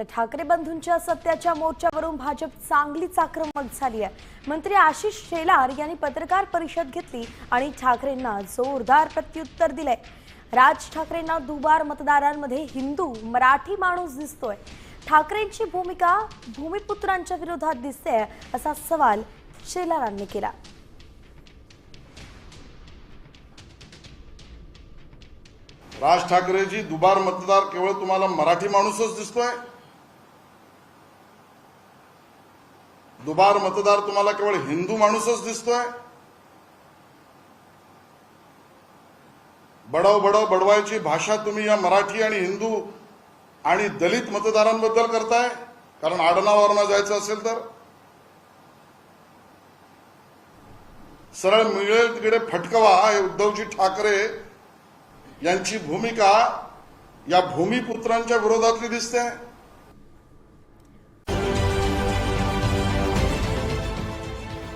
तर ठाकरे बंधूंच्या सत्याच्या मोर्चावरून भाजप चांगलीच आक्रमक झाली आहे. मंत्री आशिष शेलार यांनी पत्रकार परिषद घेतली आणि ठाकरेंना जोरदार प्रत्युत्तर दिलंय. राज ठाकरेंना दुबार मतदारांमध्ये हिंदू मराठी माणूस दिसतोय. ठाकरेंची भूमिका भूमिपुत्रांच्या विरोधात दिसते असा सवाल शेलारांनी केला. राज ठाकरेजी दुबार मतदार केवळ तुम्हाला मराठी माणूसच दिसतोय? दुबार मतदार तुम्हाला केवळ हिंदू माणूसच दिसतोय. बडव बडव बडवायची भाषा तुम्ही या मराठी आणि हिंदू आणि दलित मतदारांबद्दल करताय. कारण आडनावावरनं जायचं असेल तर. सरळ मिळेल तिकडे फटकवा हे उद्धवजी ठाकरे यांची भूमिका या भूमिपुत्रांच्या विरोधातली दिसते.